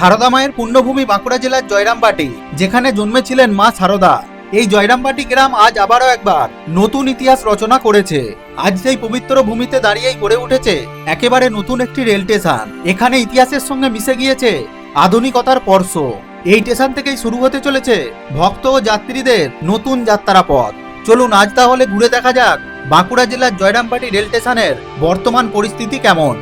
সারদা মায়ের পুণ্যভূমি বাঁকুড়া জেলার জয়রামবাটি, যেখানে জন্মেছিলেন মা সারদা। এই জয়রামবাটি গ্রাম আজ আবারও একবার নতুন ইতিহাস রচনা করেছে। আজ সেই পবিত্র ভূমিতে দাঁড়িয়েই গড়ে উঠেছে একেবারে নতুন একটি রেল স্টেশন। এখানে ইতিহাসের সঙ্গে মিশে গিয়েছে আধুনিকতার স্পর্শ। এই স্টেশন থেকেই শুরু হতে চলেছে ভক্ত ও যাত্রীদের নতুন যাত্রা পথ চলুন আজ তাহলে ঘুরে দেখা যাক বাঁকুড়া জেলার জয়রামবাটি রেল স্টেশনের বর্তমান পরিস্থিতি কেমন।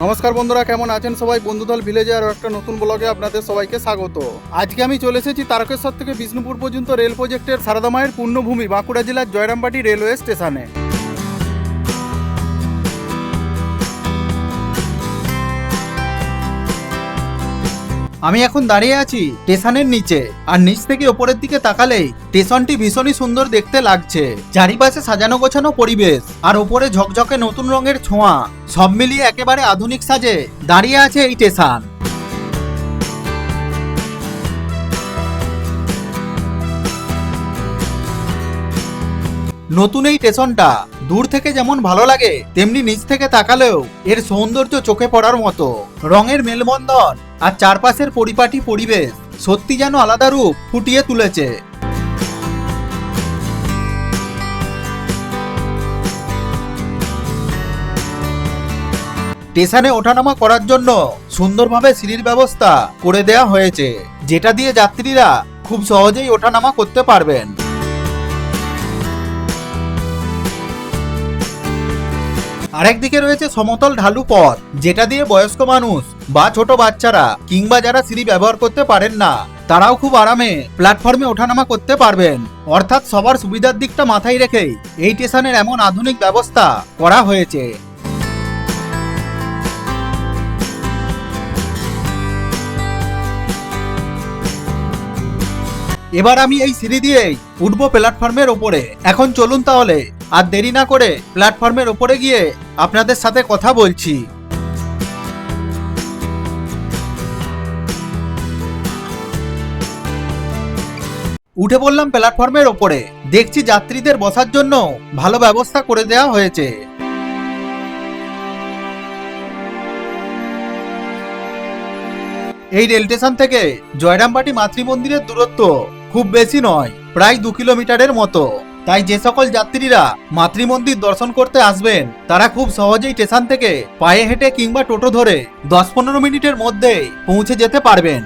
নমস্কার বন্ধুরা, কেমন আছেন সবাই? বন্ধুদল ভিলেজে আরও একটা নতুন ব্লগে আপনাদের সবাইকে স্বাগত। আজকে আমি চলে এসেছি তারকেশ্বর থেকে বিষ্ণুপুর পর্যন্ত রেল প্রজেক্টের সারদামায়ের পূর্ণভূমি বাঁকুড়া জেলার জয়রামবাটি রেলওয়ে স্টেশনে। আমি এখন দাঁড়িয়ে আছি স্টেশনের নিচে, আর নিচ থেকে ওপরের দিকে তাকালেই স্টেশনটি ভীষণই সুন্দর দেখতে লাগছে। চারিপাশে সাজানো গোছানো পরিবেশ, আর ওপরে ঝকঝকে নতুন রঙের ছোঁয়া, সব মিলিয়ে একেবারে আধুনিক সাজে দাঁড়িয়ে আছে এই স্টেশন। নতুন এই স্টেশনটা দূর থেকে যেমন ভালো লাগে, তেমনি নিচ থেকে তাকালেও এর সৌন্দর্য চোখে পড়ার মতো। রঙের মেলবন্ধন আর চারপাশের পরিপাটি পরিবেশ সত্যি যেন আলাদা রূপ ফুটিয়ে তুলেছে। স্টেশনে ওঠানামা করার জন্য সুন্দরভাবে সিঁড়ির ব্যবস্থা করে দেয়া হয়েছে, যেটা দিয়ে যাত্রীরা খুব সহজেই ওঠানামা করতে পারবেন। আরেকদিকে রয়েছে সমতল ঢালু পথ, যেটা দিয়ে বয়স্ক মানুষ বা ছোট বাচ্চারা কিংবা যারা সিঁড়ি ব্যবহার করতে পারেন না, তারাও খুব আরামে প্ল্যাটফর্মে ওঠানামা করতে পারবেন। অর্থাৎ সবার সুবিধার দিকটা মাথায় রেখেই এই স্টেশনের এমন আধুনিক ব্যবস্থা করা হয়েছে। এবার আমি এই সিঁড়ি দিয়েই উঠবো প্ল্যাটফর্মের ওপরে। এখন চলুন তাহলে, আর দেরি না করে প্ল্যাটফর্মের ওপরে গিয়ে আপনাদের সাথে কথা বলছি। উঠে পড়লাম প্ল্যাটফর্মের ওপরে। দেখছি যাত্রীদের বসার জন্য ভালো ব্যবস্থা করে দেওয়া হয়েছে। এই রেল স্টেশন থেকে জয়রামবাটি মাতৃ মন্দিরের দূরত্ব খুব বেশি নয়, প্রায় দু কিলোমিটারের মতো। তাই যে সকল যাত্রীরা মাতৃ মন্দির দর্শন করতে আসবেন, তারা খুব সহজেই স্টেশন থেকে পায়ে হেঁটে কিংবা টোটো ধরে দশ পনেরো মিনিটের মধ্যে পৌঁছে যেতে পারবেন।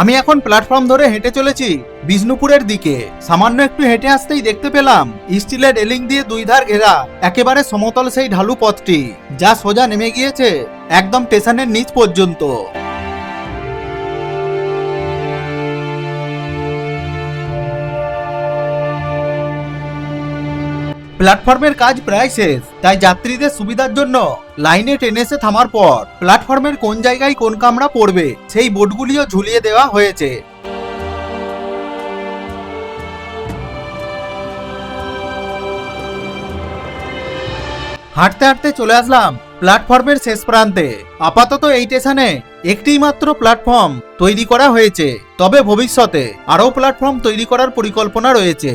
আমি এখন প্ল্যাটফর্ম ধরে হেঁটে চলেছি বিষ্ণুপুরের দিকে। সামান্য একটু হেঁটে আসতেই দেখতে পেলাম স্টিলের রেলিং দিয়ে দুই ধার ঘেরা, একেবারে সমতল সেই ঢালু পথটি, যা সোজা নেমে গিয়েছে একদম স্টেশনের নিচ পর্যন্ত। প্ল্যাটফর্মের কাজ প্রায় শেষ, তাই যাত্রীদের সুবিধার জন্য লাইনে ট্রেন এসে থামার পর প্ল্যাটফর্মের কোন জায়গায় কোন কামরা পড়বে, সেই বোর্ডগুলিও ঝুলিয়ে দেওয়া হয়েছে। হাঁটতে হাঁটতে চলে আসলাম প্ল্যাটফর্মের শেষ প্রান্তে। আপাতত এই স্টেশনে একটিই মাত্র প্ল্যাটফর্ম তৈরি করা হয়েছে, তবে ভবিষ্যতে আরও প্ল্যাটফর্ম তৈরি করার পরিকল্পনা রয়েছে।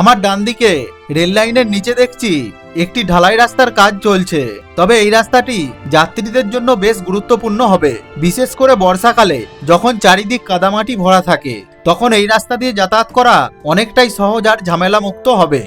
আমার ডান দিকে রেল লাইনের নিচে দেখছি একটি ঢালাই রাস্তার কাজ চলছে। তবে এই রাস্তাটি যাত্রীদের জন্য বেশ গুরুত্বপূর্ণ হবে, বিশেষ করে বর্ষাকালে, যখন চারিদিক কাদামাটি ভরা থাকে। তখন এই রাস্তা দিয়ে যাতায়াত করা অনেকটাই সহজ আর ঝামেলা মুক্ত হবে।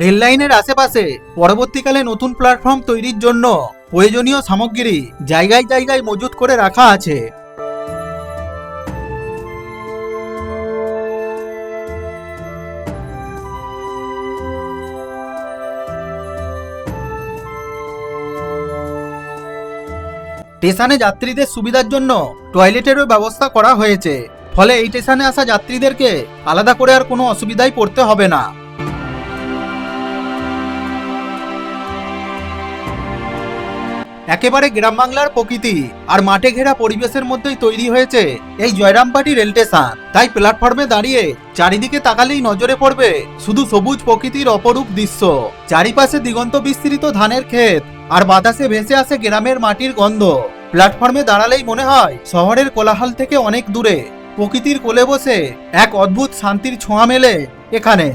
রেল লাইনের আশেপাশে পরবর্তীকালে নতুন প্ল্যাটফর্ম তৈরির জন্য প্রয়োজনীয় সামগ্রী জায়গায় জায়গায় মজুত করে রাখা আছে। স্টেশনে যাত্রীদের সুবিধার জন্য টয়লেটেরও ব্যবস্থা করা হয়েছে। ফলে এই স্টেশনে আসা যাত্রীদেরকে আলাদা করে আর কোনো অসুবিধায় পড়তে হবে না। একেবারে গ্রাম বাংলার প্রকৃতি, আর মাঠে ঘেরা পরিবেশের মধ্যেই তৈরি হয়েছে এই জয়রামবাটি রেল স্টেশন। তাই প্ল্যাটফর্মে দাঁড়িয়ে চারিদিকে তাকালেই নজরে পড়বে শুধু সবুজ প্রকৃতির অপরূপ দৃশ্য। চারিপাশে দিগন্ত বিস্তৃত ধানের ক্ষেত, আর বাতাসে ভেসে আসে গ্রামের মাটির গন্ধ। প্ল্যাটফর্মে দাঁড়ালেই মনে হয় শহরের কোলাহল থেকে অনেক দূরে। প্রকৃতির কোলে বসে এক অদ্ভুত শান্তির ছোঁয়া মেলে এখানে।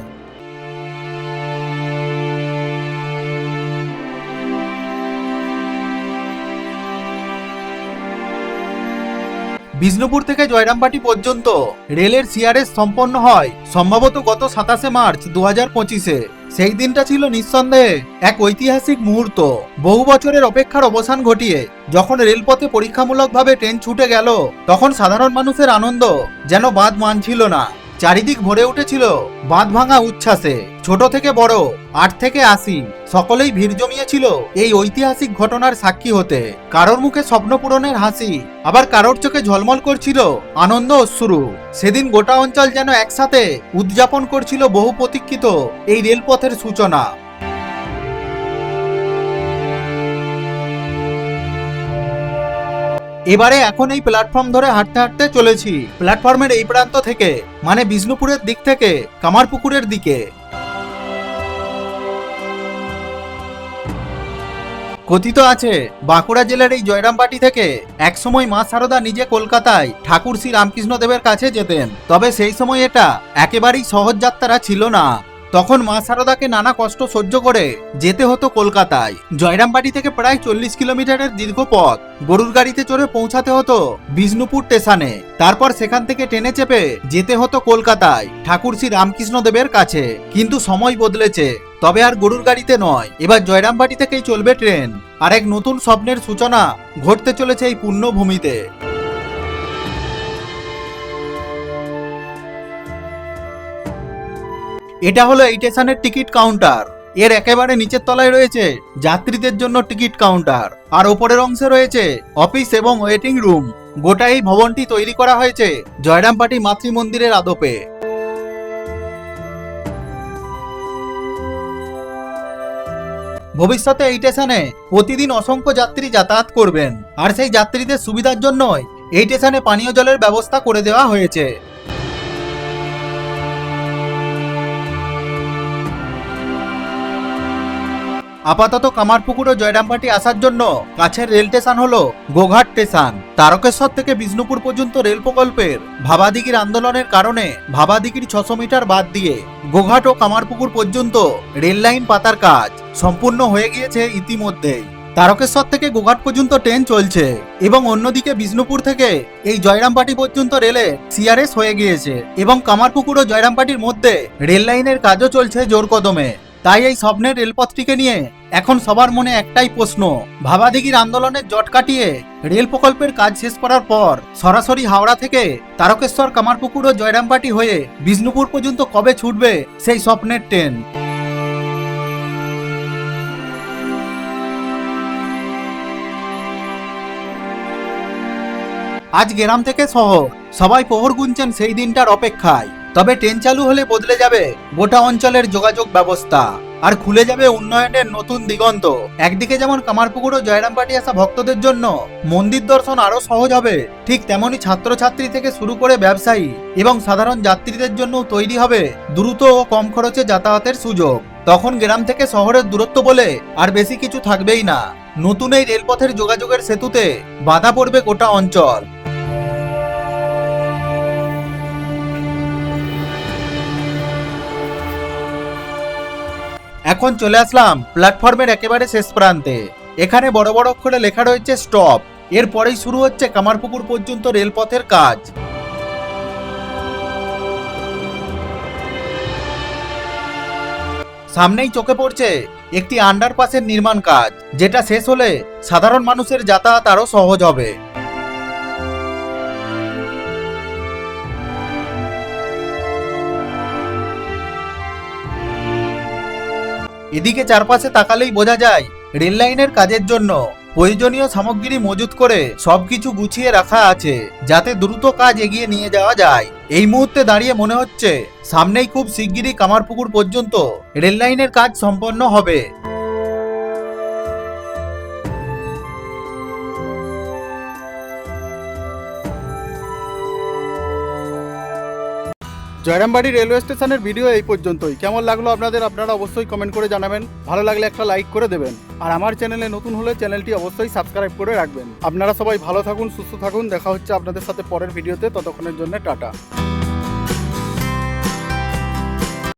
বিষ্ণুপুর থেকে জয়রামবাটি পর্যন্ত রেলের সিআরএস সম্পন্ন হয়। সম্ভবত গত সাতাশে মার্চ দু হাজার পঁচিশে। সেই দিনটা ছিল নিঃসন্দেহে এক ঐতিহাসিক মুহূর্ত। বহু বছরের অপেক্ষার অবসান ঘটিয়ে যখন রেলপথে পরীক্ষামূলকভাবে ট্রেন ছুটে গেল, তখন সাধারণ মানুষের আনন্দ যেন বাদ মানছিল না। চারিদিক ভরে উঠেছিল বাঁধ ভাঙা উচ্ছ্বাসে। ছোট থেকে বড়, আট থেকে আশি। সকলেই ভিড় জমিয়েছিল এই ঐতিহাসিক ঘটনার সাক্ষী হতে। কারোর মুখে স্বপ্ন পূরণের হাসি, আবার কারোর চোখে ঝলমল করছিল আনন্দ অশ্রু। সেদিন গোটা অঞ্চল যেন একসাথে উদযাপন করছিল বহু প্রতীক্ষিত এই রেলপথের সূচনা। এবারে এখন এই প্ল্যাটফর্ম ধরে হাঁটতে হাঁটতে চলেছি। প্ল্যাটফর্মের এই প্রান্ত থেকে মানে বিষ্ণুপুরের দিক থেকে, কামারপুকুরের দিকে। কথিত আছে, বাঁকুড়া জেলার এই জয়রামবাটি থেকে একসময় মা সারদা নিজে কলকাতায় ঠাকুর শ্রী রামকৃষ্ণ দেবের কাছে যেতেন। তবে সেই সময় এটা একেবারেই সহজ যাত্রা ছিল না। তখন মা সারদাকে নানা কষ্ট সহ্য করে যেতে হতো কলকাতায়। জয়রামবাটি থেকে প্রায় চল্লিশ কিলোমিটারের দীর্ঘ পথ। গরুর গাড়িতে চড়ে পৌঁছাতে হতো বিষ্ণুপুর স্টেশনে। তারপর সেখান থেকে ট্রেনে চেপে যেতে হতো কলকাতায় ঠাকুর শ্রী রামকৃষ্ণ দেবের কাছে। কিন্তু সময় বদলেছে, তবে আর গরুর গাড়িতে নয়। এবার জয়রামবাটি থেকেই চলবে ট্রেন। আর এক নতুন স্বপ্নের সূচনা ঘটতে চলেছে এই পুণ্যভূমিতে এটা হলো এই স্টেশনের টিকিট কাউন্টার। এর একেবারে নিচের তলায় রয়েছে যাত্রীদের জন্য টিকিট কাউন্টার। আর ওপরের অংশে রয়েছে অফিস এবং ওয়েটিং রুম। গোটা এই ভবনটি তৈরি করা হয়েছে জয়রামপাটি মাতৃ মন্দিরের আদপে। ভবিষ্যতে এই স্টেশনে প্রতিদিন অসংখ্য যাত্রী যাতায়াত করবেন। আর সেই যাত্রীদের সুবিধার জন্যই এই স্টেশনে পানীয় জলের ব্যবস্থা করে দেওয়া হয়েছে। আপাতত কামারপুকুর ও জয়রামবাটি আসার জন্য কাছের রেল স্টেশন হলো গোঘাট স্টেশন। তারকেশ্বর থেকে বিষ্ণুপুর পর্যন্ত রেল প্রকল্পের ভাবাদিগির আন্দোলনের কারণে ভাবাদিগির ছশো মিটার বাদ দিয়ে গোঘাট ও কামারপুকুর পর্যন্ত রেল লাইন পাতার কাজ সম্পূর্ণ হয়ে গিয়েছে ইতিমধ্যেই। তারকেশ্বর থেকে গোঘাট পর্যন্ত ট্রেন চলছে এবং অন্যদিকে বিষ্ণুপুর থেকে এই জয়রামবাটি পর্যন্ত রেলে সিআরএস হয়ে গিয়েছে এবং কামারপুকুর ও জয়রামবাটির মধ্যে রেল লাইনের কাজও চলছে জোর কদমে তাই এই স্বপ্নের রেলপথটিকে নিয়ে এখন সবার মনে একটাই প্রশ্ন, ভাবাদিগির আন্দোলনের জট কাটিয়ে রেল প্রকল্পের কাজ শেষ করার পর সরাসরি হাওড়া থেকে তারকেশ্বর কামারপুকুর ও জয়রামবাটি হয়ে বিষ্ণুপুর পর্যন্ত কবে ছুটবে সেই স্বপ্নের ট্রেন? আজ গ্রাম থেকে শহর সবাই প্রহর গুনছেন সেই দিনটার অপেক্ষায়। তবে ট্রেন চালু হলে বদলে যাবে গোটা অঞ্চলের যোগাযোগ ব্যবস্থা। আর খুলে যাবে উন্নয়নের নতুন দিগন্ত। একদিকে যেমন কামারপুকুর ও জয়রামবাটি আসা ভক্তদের জন্য মন্দির দর্শন আরও সহজ হবে, ঠিক তেমনি ছাত্রছাত্রী থেকে শুরু করে ব্যবসায়ী এবং সাধারণ যাত্রীদের জন্য তৈরি হবে দ্রুত ও কম খরচে যাতায়াতের সুযোগ। তখন গ্রাম থেকে শহরের দূরত্ব বলে আর বেশি কিছু থাকবেই না। নতুন এই রেলপথের যোগাযোগের সেতুতে বাধা পড়বে গোটা অঞ্চল। এখন চলে আসলাম প্ল্যাটফর্মের একেবারে শেষ প্রান্তে। এখানে বড় বড় অক্ষরে লেখা রয়েছে স্টপ। এরপরেই শুরু হচ্ছে কামারপুকুর পর্যন্ত রেলপথের কাজ। সামনেই চোখে পড়ছে একটি আন্ডারপাসের নির্মাণ কাজ, যেটা শেষ হলে সাধারণ মানুষের যাতায়াত আরও সহজ হবে। এদিকে চারপাশে তাকালেই বোঝা যায়, রেল লাইনের কাজের জন্য প্রয়োজনীয় সামগ্রী মজুত করে সবকিছু গুছিয়ে রাখা আছে, যাতে দ্রুত কাজ এগিয়ে নিয়ে যাওয়া যায়। এই মুহূর্তে দাঁড়িয়ে মনে হচ্ছে, সামনেই খুব শিগগিরই কামারপুকুর পর্যন্ত রেললাইনের কাজ সম্পন্ন হবে। জয়রামবাড়ি রেলওয়ে স্টেশনের ভিডিও এই পর্যন্তই। কেমন লাগল আপনাদের? আপনারা অবশ্যই কমেন্ট করে জানাবেন। ভালো লাগলে একটা লাইক করে দেবেন। আর আমার চ্যানেলে নতুন হলে চ্যানেলটি অবশ্যই সাবস্ক্রাইব করে রাখবেন। আপনারা সবাই ভালো থাকুন, সুস্থ থাকুন। দেখা হচ্ছে আপনাদের সাথে পরের ভিডিওতে ততক্ষণের জন্য টাটা।